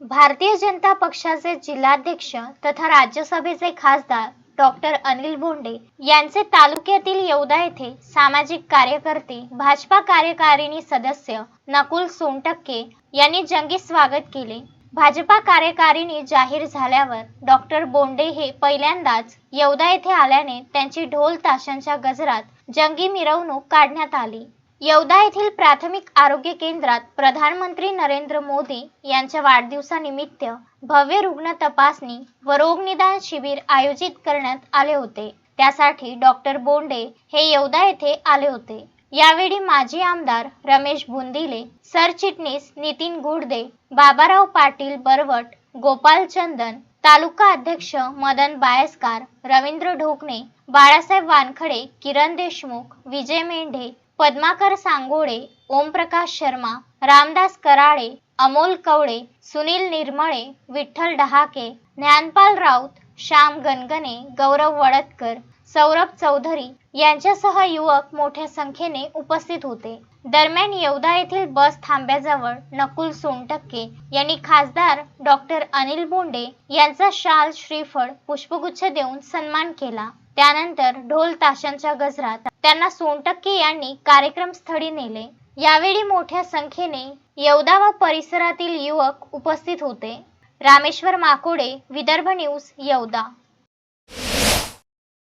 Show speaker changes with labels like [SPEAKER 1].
[SPEAKER 1] भारतीय जनता पक्षाचे जिल्हाध्यक्ष तथा राज्यसभेचे खासदार डॉक्टर अनिल बोंडे यांचे तालुक्यातील येवदा येथे सामाजिक कार्यकर्ते भाजपा कार्यकारिणी सदस्य नकुल सोनटक्के यांनी जंगी स्वागत केले. भाजपा कार्यकारिणी जाहीर झाल्यावर डॉक्टर बोंडे हे पहिल्यांदाच येवदा येथे आल्याने त्यांची ढोल ताशांच्या गजरात जंगी मिरवणूक काढण्यात आली. येवदा येथील प्राथमिक आरोग्य केंद्रात प्रधानमंत्री नरेंद्र मोदी यांच्या वाढदिवसानिमित्त भव्य रुग्ण तपासणी व रोगनिदान शिबिर आयोजित करण्यात आले होते. त्यासाठी डॉक्टर बोंडे हे येवदा येथे आले होते. यावेळी माजी आमदार रमेश बुंदिले सरचिटणीस नितीन गुडदे बाबाराव पाटील बरवट गोपाल चंदन तालुका अध्यक्ष मदन बायस्कार रवींद्र ढोकणे बाळासाहेब वानखडे किरण देशमुख विजय मेंढे पद्माकर सांगोळे ओमप्रकाश शर्मा रामदास कराळे अमोल कवळे सुनील निर्मळे विठ्ठल डहाके ज्ञानपाल राऊत श्याम गणगणे गौरव वडतकर सौरभ चौधरी यांच्यासह युवक मोठ्या संख्येने उपस्थित होते. दरम्यान येवदा येथील बस थांब्याजवळ नकुल सोनटक्के यांनी खासदार डॉक्टर अनिल बोंडे यांचा शाल श्रीफळ पुष्पगुच्छ देऊन सन्मान केला. त्यानंतर ढोल ताशांच्या गजरात त्यांना सोनटक्के यांनी कार्यक्रम स्थळी नेले. यावेळी मोठ्या संख्येने येवदा व परिसरातील युवक उपस्थित होते. रामेश्वर माकोडे विदर्भ न्यूज येवदा.